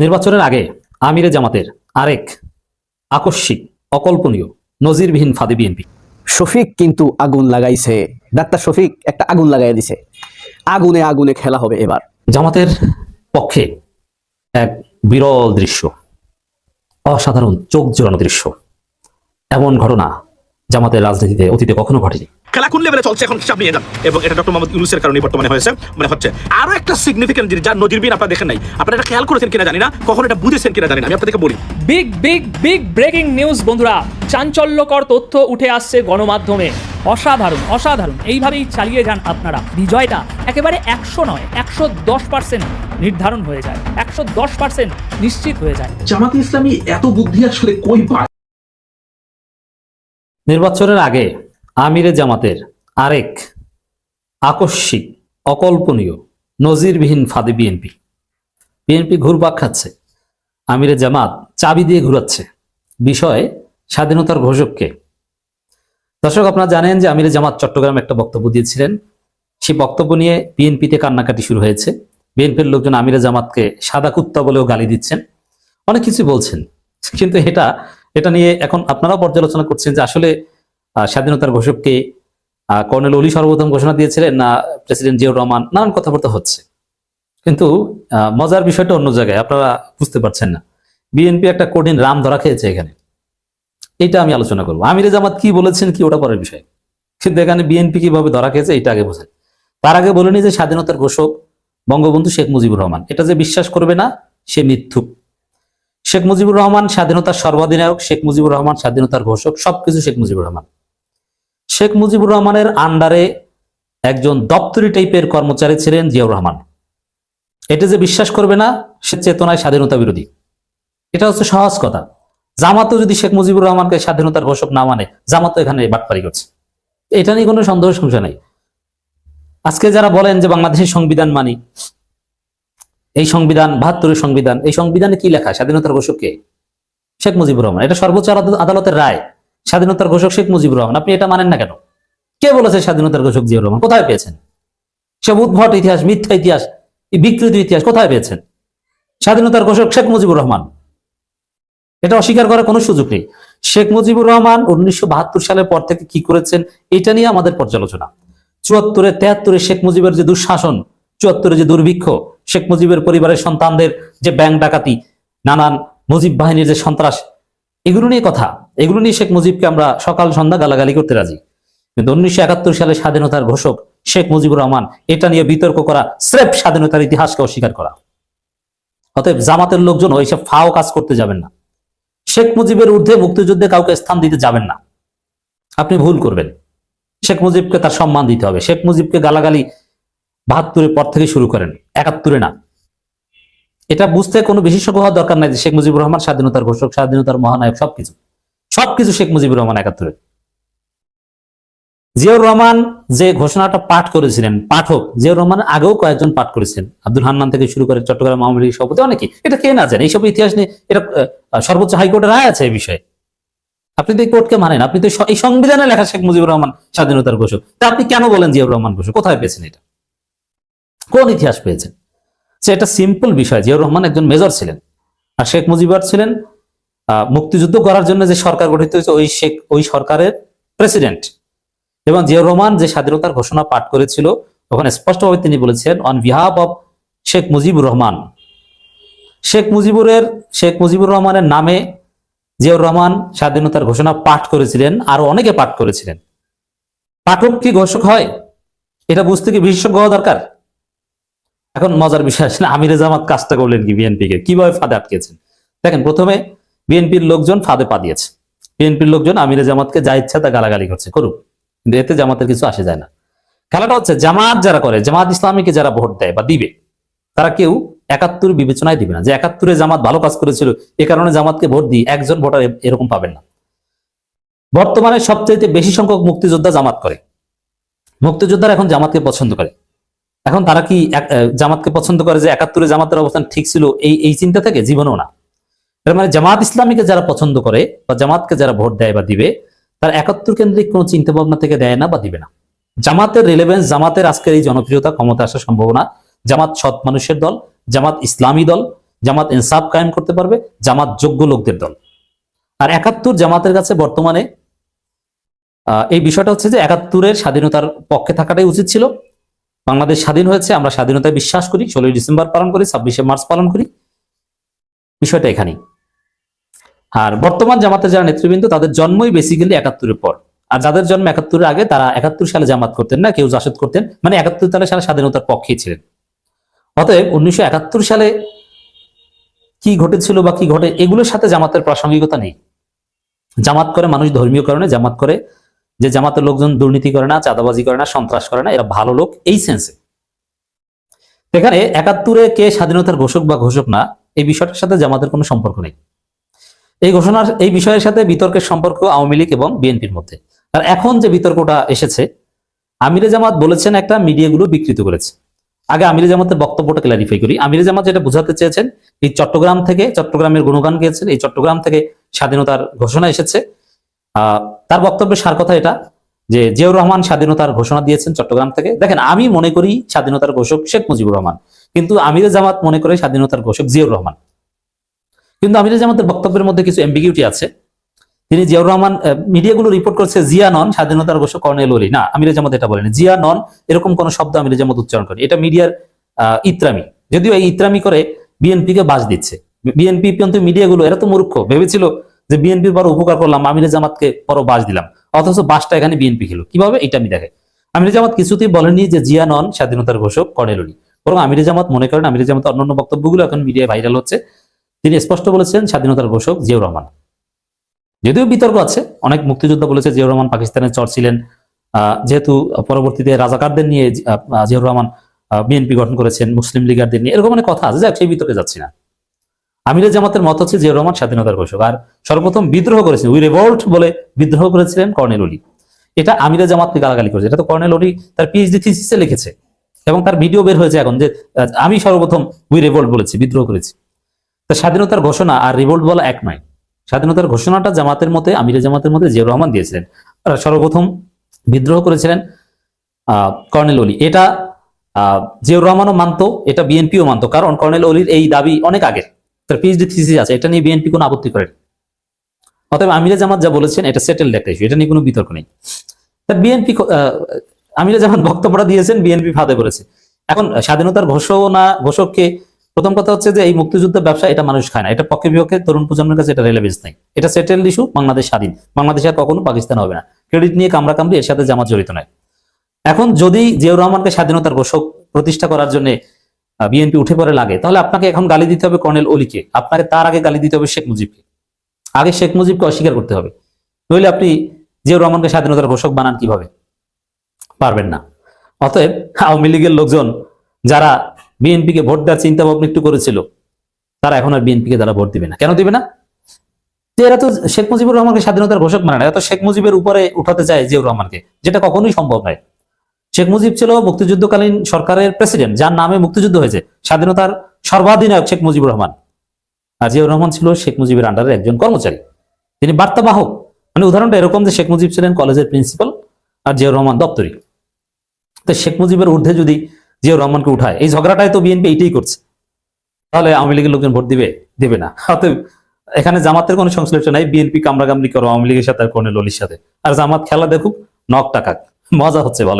নির্বাচনের আগে আমিরে জামাতের আরেক আকস্মিক অকল্পনীয় নজিরবিহীন ফাঁদে বিএনপি। শফিক কিন্তু আগুন লাগাইছে। ডাক্তার শফিক একটা আগুন লাগাই দিছে। আগুনে আগুনে খেলা হবে এবার। জামাতের পক্ষে এক বিরল দৃশ্য অসাধারণ চোখ জোড়ানো দৃশ্য। এমন ঘটনা জামাতের রাজনীতিতে অতীতে কখনো ঘটেনি। খেলা কোন লেভেলে চলছে এখন হিসাব নিয়ে যান এবং এটা ডক্টর মোহাম্মদ ইউনুসের কারণে বর্তমানে হয়েছে। মানে হচ্ছে আরও একটা সিগনিফিকেন্ট জিনিস যার আপনারা দেখেন নাই। আপনারা এটা খেয়াল করেছেন কিনা জানি না কখন এটা বুঝেছেন কিনা জানি না আমি আপনাদেরকে বলি। Big big big breaking news বন্ধুরা। চাঞ্চল্যকর তথ্য উঠে আসছে গণমাধ্যমে। অসাধারণ অসাধারণ। এইভাবেই চালিয়ে যান আপনারা। বিজয়টা একেবারে একশো নয় একশো দশ পার্সেন্ট নির্ধারণ হয়ে যায়। একশো দশ পার্সেন্ট নিশ্চিত হয়ে যায়। জামাত ইসলামী এত বুদ্ধি আসলে কই পায়? নির্বাচনের আগে আমিরে জামাতের আরেক আকস্মিক, অকল্পনীয়, নজিরবিহীন ফাঁদে বিএনপি। বিএনপি ঘুরপাক খাচ্ছে। আমিরে জামাত চাবি দিয়ে ঘুরাচ্ছে। বিষয়ে স্বাধীনতার ঘোষককে। দর্শক, আপনারা জানেন যে আমিরে জামাত চট্টগ্রামে একটা বক্তব্য দিয়েছিলেন। সেই বক্তব্য নিয়ে বিএনপিতে কান্নাকাটি শুরু হয়েছে। বিএনপির লোকজন আমিরে জামাতকে সাদা কুত্তা বলেও গালি দিচ্ছেন। অনেক কিছু বলছেন। কিন্তু এটা এটা নিয়ে এখন আপনারাও পর্যালোচনা করছেন যে আসলে স্বাধীনতার ঘোষককে কর্নেল অলি সর্বপ্রথম ঘোষণা দিয়েছিলেন, না, প্রেসিডেন্ট জিয়াউর রহমান, নানান কথাবার্তা হচ্ছে। কিন্তু মজার বিষয়টা অন্য জায়গায়, আপনারা বুঝতে পারছেন না। বিএনপি একটা কঠিন রাম ধরা খেয়েছে এখানে। এটা আমি আলোচনা করব। আমিরে জামাত কি বলেছেন, কি ওটা পরের বিষয়। কিন্তু এখানে বিএনপি কীভাবে ধরা খেয়েছে, এটা আগে বোঝেন। তার আগে বলেনি যে স্বাধীনতার ঘোষক বঙ্গবন্ধু শেখ মুজিবুর রহমান। এটা যে বিশ্বাস করবে না, সে মিথ্যুক। শেখ মুজিবুর রহমান স্বাধীনতার সর্বাধিনায়ক, শেখ মুজিবুর রহমান স্বাধীনতার ঘোষক, সবকিছু শেখ মুজিবুর রহমান। শেখ মুজিবুর রহমানের আন্ডারে একজন দপ্তরি টাইপের কর্মচারী ছিলেন জিয়াউর রহমান। এটা যে বিশ্বাস করবে না, সে চেতনায় স্বাধীনতা বিরোধী। এটা হচ্ছে সহজ কথা। জামাতও যদি শেখ মুজিবুর রহমানকে স্বাধীনতার ঘোষক না মানে জামাতও এখানে বাটপারি করছে। এটা নিয়ে কোনো সন্দেহ সংশয় নাই। আজকে যারা বলেন যে বাংলাদেশের সংবিধান মানি, এই সংবিধান, বাহাত্তরের সংবিধান, এই সংবিধানে কি লেখা? স্বাধীনতার ঘোষক কে? শেখ মুজিবুর রহমান। এটা সর্বোচ্চ আদালত- আদালতের রায়। স্বাধীনতার ঘোষক শেখ মুজিবুর রহমান। আপনি এটা মানেন না কেন? কে বলেছে স্বাধীনতার ঘোষক জিয়াউর রহমান? কোথায় পেয়েছেন? সব উদ্ভট ইতিহাস, মিথ্যা ইতিহাস বিকৃত ইতিহাস কোথায় পেয়েছেন? স্বাধীনতার ঘোষক শেখ মুজিবুর রহমান। এটা অস্বীকার করার কোনো সুযোগ নেই। শেখ মুজিবুর রহমান উনিশশো বাহাত্তর সালের পর থেকে কি করেছেন, এটা নিয়ে আমাদের পর্যালোচনা। চুয়াত্তরে তেহাত্তরে শেখ মুজিবের যে দুঃশাসন, চুয়াত্তরে যে দুর্ভিক্ষ, শেখ মুজিবের পরিবারের সন্তানদের যে ব্যাংক ডাকাতি, নানান মুজিব বাহিনীর যে সন্ত্রাস এগুলো নিয়ে কথা। এগুলো নিয়ে শেখ মুজিবকে আমরা সকাল সন্ধ্যা গালাগালি করতে রাজি। কিন্তু উনিশশো একাত্তর সালে স্বাধীনতার ঘোষক শেখ মুজিবুর রহমান এটা নিয়ে বিতর্ক করা স্রেফ স্বাধীনতার ইতিহাসকে অস্বীকার করা। অতএব জামাতের লোকজন ওইসব ফাও কাজ করতে যাবেন না। শেখ মুজিবের ঊর্ধ্বে মুক্তিযুদ্ধে কাউকে স্থান দিতে যাবেন না। আপনি ভুল করবেন। শেখ মুজিবকে তার সম্মান দিতে হবে। শেখ মুজিবকে গালাগালি বাহাত্তরের পর থেকে শুরু করেন। একাত্তরে না। এটা বুঝতে কোনো বিশেষজ্ঞ হওয়ার দরকার নাই যে শেখ মুজিবুর রহমান স্বাধীনতার ঘোষক, স্বাধীনতার মহানায়ক, সবকিছু। সবকিছু শেখ মুজিবুর রহমান একাত্তরে জিয়াউর রহমান যে ঘোষণাটা পাঠ করেছিলেন, পাঠক, জিয়াউর রহমান আগেও কয়েকজন পাঠ করেছেন। আব্দুল হান্নান থেকে শুরু করে চট্টগ্রাম আওয়ামী লীগ সভাপতি অনেকে এটা কে না জানে? এইসব ইতিহাস নিয়ে এটা সর্বোচ্চ হাইকোর্টের রায় আছে এই বিষয়ে। আপনি তো এই কোর্টকে মানেন, আপনি তো এই সংবিধানে লেখা শেখ মুজিবুর রহমান স্বাধীনতার ঘোষক। তা আপনি কেন বলেন জিয়াউর রহমান ঘোষক? কোথায় পেয়েছেন এটা? কোন ইতিহাস পেয়েছেন? সে এটা সিম্পল বিষয়, জিয়াউর রহমান একজন মেজর ছিলেন। আর শেখ মুজিবুর ছিলেন মুক্তিযুদ্ধ করার জন্য যে সরকার গঠিত হয়েছে, ওই শেখ, ওই সরকারের প্রেসিডেন্ট এবং জিয়াউর রহমান যে স্বাধীনতার ঘোষণা পাঠ করেছিল, ওখানে স্পষ্টভাবে তিনি বলেছেন on behalf of Sheikh Mujibur Rahman. Sheikh মুজিবুরের, Sheikh Mujibur রহমানের নামে জিয়াউর রহমান স্বাধীনতার ঘোষণা পাঠ করেছিলেন, আরও অনেকে পাঠ করেছিলেন। পাঠক কি ঘোষক হয়? এটা বুঝতে কি বিশেষজ্ঞ হওয়া দরকার? এখন মজার বিষয় আসলে আমিরে জামাত কাজটা করলেন কি বিএনপি কে কীভাবে ফাঁদে আটকেছেন? দেখেন, প্রথমে বিএনপির লোকজন ফাঁদে পা দিয়েছে। বিএনপির লোকজন আমিরে জামাতকে যা ইচ্ছা তা গালাগালি করছে, করুক। কিন্তু এতে জামাতের কিছু আসে যায় না। খেলাটা হচ্ছে, জামাত যারা করে, জামাত ইসলামীকে যারা ভোট দেয় বা দিবে, তারা কেউ একাত্তর বিবেচনায় দিবে না। যে একাত্তরে জামাত ভালো কাজ করেছিল, এ কারণে জামাতকে ভোট দিই একজন ভোটার এরকম পাবেন না। বর্তমানে সবচেয়ে বেশি সংখ্যক মুক্তিযোদ্ধা জামাত করে। মুক্তিযোদ্ধারা এখন জামাতকে পছন্দ করে। এখন তারা কি জামাতকে পছন্দ করে যে একাত্তরে জামাতের অবস্থান ঠিক ছিল এই এই চিন্তা থেকে? জীবনেও না। এর মানে জামাত ইসলামীকে যারা পছন্দ করে বা জামাতকে যারা ভোট দেয় বা দিবে, তার একাত্তর কেন্দ্রিক কোনো চিন্তা ভাবনা থেকে দেয় না বা দিবে না। জামাতের রিলেভেন্স জামাতের আজকের এই জনপ্রিয়তা ক্ষমতা আসার সম্ভাবনা। জামাত সৎ মানুষের দল, জামাত ইসলামী দল, জামাত ইনসাফ কায়েম করতে পারবে, জামাত যোগ্য লোকদের দল। আর একাত্তর জামাতের কাছে বর্তমানে এই বিষয়টা হচ্ছে যে একাত্তরের স্বাধীনতার পক্ষে থাকাটাই উচিত ছিল। বাংলাদেশ স্বাধীন হয়েছে, আমরা স্বাধীনতায় বিশ্বাস করি, ষোলোই ডিসেম্বর পালন করি, ছাব্বিশে মার্চ পালন করি। বিষয়টা এখানেই। আর বর্তমান জামাতের যারা নেতৃবৃন্দ, তাদের জন্মই বেসিক্যালি একাত্তরের পর। আর যাদের জন্ম একাত্তরের আগে, তারা একাত্তর সালে জামাত করতেন না, কেউ জাসদ করতেন। মানে একাত্তর সালে সালে স্বাধীনতার পক্ষেই ছিলেন। অতএব উনিশশো একাত্তর সালে কি ঘটেছিল বা কি ঘটে, এগুলোর সাথে জামাতের প্রাসঙ্গিকতা নেই। জামাত করে মানুষ ধর্মীয় কারণে, জামাত করে যে জামাতের লোকজন দুর্নীতি করে না চাঁদাবাজি করে না সন্ত্রাস করে না এরা ভালো লোক এই সেন্সে এখানে একাত্তরে কে স্বাধীনতার ঘোষক বা ঘোষক না এই বিষয়টার সাথে জামাতের কোনো সম্পর্ক নেই। এই ঘোষণার এই বিষয়ের সাথে বিতর্কের সম্পর্ক আওয়ামী লীগ এবং বিএনপির মধ্যে। আর এখন যে বিতর্কটা এসেছে আমিরে জামাত বলেছেন একটা মিডিয়াগুলো বিকৃত করেছে। আগে আমিরে জামাতের বক্তব্যটা ক্লারিফাই করি। আমিরে জামাত যেটা বোঝাতে চেয়েছেন এই চট্টগ্রাম থেকে চট্টগ্রামের গুণগান গিয়েছেন এই চট্টগ্রাম থেকে স্বাধীনতার ঘোষণা এসেছে। আহ, তার বক্তব্যের সার কথা এটা, যে জিয়াউর রহমান স্বাধীনতার ঘোষণা দিয়েছেন চট্টগ্রাম থেকে। দেখেন, আমি মনে করি স্বাধীনতার ঘোষক শেখ মুজিবুর রহমান, কিন্তু আমিরে জামাত মনে করে স্বাধীনতার ঘোষক জিয়াউর রহমান। কিন্তু আমিরে জামাতের বক্তব্যের মধ্যে কিছু এম্বিগিউটি আছে। তিনি জিয়াউর রহমান মিডিয়াগুলো রিপোর্ট করছে, জিয়া নন, স্বাধীনতার ঘোষক কর্নেল ওলি। না, আমিরে জামাত এটা বলেনি। জিয়া নন, এরকম কোন শব্দ আমির জামাত উচ্চারণ করে এটা মিডিয়ার ইত্রামি। যদিও এই ইত্রামি করে বিএনপি কে বাস দিচ্ছে বিএনপি কিন্তু মিডিয়াগুলো, এরা তো মূর্খ, ভেবেছিল যে বিএনপির বড় উপকার করলাম, আমিরে জামাতকে বড় বাস দিলাম। অথচ বাসটা এখানে বিএনপি খেলো। কীভাবে? এটা আমি দেখে আমিরে জামাত কিছুতেই বলেনি যে জিয়া নন স্বাধীনতার ঘোষক কর্নেল ওলি বরং আমিরে জামাত মনে করেন, আমিরে জামাত অন্যান্য বক্তব্যগুলো এখন মিডিয়ায় ভাইরাল হচ্ছে। তিনি স্পষ্ট বলেছেন, স্বাধীনতার ঘোষক জিয়াউর রহমান। যদিও বিতর্ক আছে, অনেক মুক্তিযোদ্ধা বলেছে জিয়াউর রহমান পাকিস্তানের চর ছিলেন। যেহেতু পরবর্তীতে রাজাকারদের নিয়ে জিয়াউর রহমান বিএনপি গঠন করেছেন, মুসলিম লীগারদের নিয়ে, এরকম অনেক কথা আছে, যাক, সেই বিতর্কে যাচ্ছি না। আমিরে জামাতের মত হচ্ছে জিয়াউর রহমান স্বাধীনতার ঘোষক। আর সর্বপ্রথম বিদ্রোহ করেছেন উই রেভল্ট বলে বিদ্রোহ করেছিলেন কর্নেল অলি। এটা আমিরে জামাতকে গালাগালি করেছে। এটা তো কর্নেল অলি তার পিএইচডি থিসিসে লিখেছে। এবং তার ভিডিও বের হয়েছে এখন যে আমি সর্বপ্রথম উই রেভল্ট বলেছি, বিদ্রোহ করেছি। তো স্বাধীনতার ঘোষণা আর রিভোল্ট বলা এক নয়। স্বাধীনতার ঘোষণাটা জামাতের মতে, আমিরে জামাতের মধ্যে জিয়াউর রহমান দিয়েছিলেন। আর সর্বপ্রথম বিদ্রোহ করেছিলেন কর্নেল অলি। এটা জিয়াউর রহমানও মানতো, এটা বিএনপিও মানতো। কারণ কর্নেল অলির এই দাবি অনেক আগের তার পিএইচডি থিসিস আছে, এটা নিয়ে বিএনপি কোনো আপত্তি করেন। অতএব আমিরে জামাত যা বলেছেন, এটা সেটেলড একটা ইস্যু এটা নিয়ে কোনো বিতর্ক নেই। তা বিএনপি আমিরে জামাত বক্তব্যটা দিয়েছেন বিএনপি ফাঁদে করেছে এখন স্বাধীনতার ঘোষণা, ঘোষককে প্রথম কথা হচ্ছে যে এই মুক্তিযুদ্ধ ব্যবসা এটা মানুষ খায় না, এটা পক্ষে বিপক্ষে তরুণ প্রজন্মের কাছে এটা রেলেভেন্স নাই। এটা সেটেলড ইস্যু বাংলাদেশ স্বাধীন। বাংলাদেশ আর কখনো পাকিস্তান হবে না। ক্রেডিট নিয়ে কামড়া কামড়ি, এর সাথে জামাত জড়িত নয়। এখন যদি জিয়াউর রহমানকে স্বাধীনতার ঘোষক প্রতিষ্ঠা করার জন্য বিএনপি উঠে পড়ে লাগে, তাহলে আপনাকে এখন গালি দিতে হবে কর্নেল অলিকে। আপনাকে তার আগে গালি দিতে হবে শেখ মুজিবকে। আগে শেখ মুজিবকে অস্বীকার করতে হবে। নইলে আপনি জিয়াউর রহমানকে স্বাধীনতার ঘোষক বানান কীভাবে? পারবেন না। অতএব আওয়ামী লীগের লোকজন যারা বিএনপিকে ভোট দেওয়ার চিন্তা ভাবনা একটু করেছিল, তারা এখন আর বিএনপিকে তারা ভোট দিবে না। কেন দিবে না? যে এরা তো শেখ মুজিবুর রহমানকে স্বাধীনতার ঘোষক মানে না, এরা তো শেখ মুজিবের উপরে উঠাতে চায় জিয়াউর রহমানকে, যেটা কখনোই সম্ভব নয়। শেখ মুজিব ছিল মুক্তিযুদ্ধকালীন সরকারের প্রেসিডেন্ট যার নামে মুক্তিযুদ্ধ হয়েছে। স্বাধীনতার সর্বাধিনায়ক শেখ মুজিবুর রহমান। আর জিয়াউর রহমান ছিল শেখ মুজিবের আন্ডারের একজন কর্মচারী। তিনি বার্তাবাহক মানে উদাহরণটা এরকম যে শেখ মুজিব ছিলেন কলেজের প্রিন্সিপাল আর জিয়াউর রহমান দপ্তরি তো শেখ মুজিবের ঊর্ধ্বে যদি জিয়াউর রহমানকে উঠায়, এই ঝগড়াটাই তো বিএনপি এইটাই করছে। তাহলে আওয়ামী লীগের লোকজন ভোট দিবে? দিবে না। অতএব এখানে জামাতের কোনো সংশ্লিষ্ট নাই। বিএনপি কামড়াকামড়ি করো, আওয়ামী লীগের সাথে আর কর্নেল সাথে। আর জামাত খেলা দেখুক নক টাকাক মজা হচ্ছে ভালো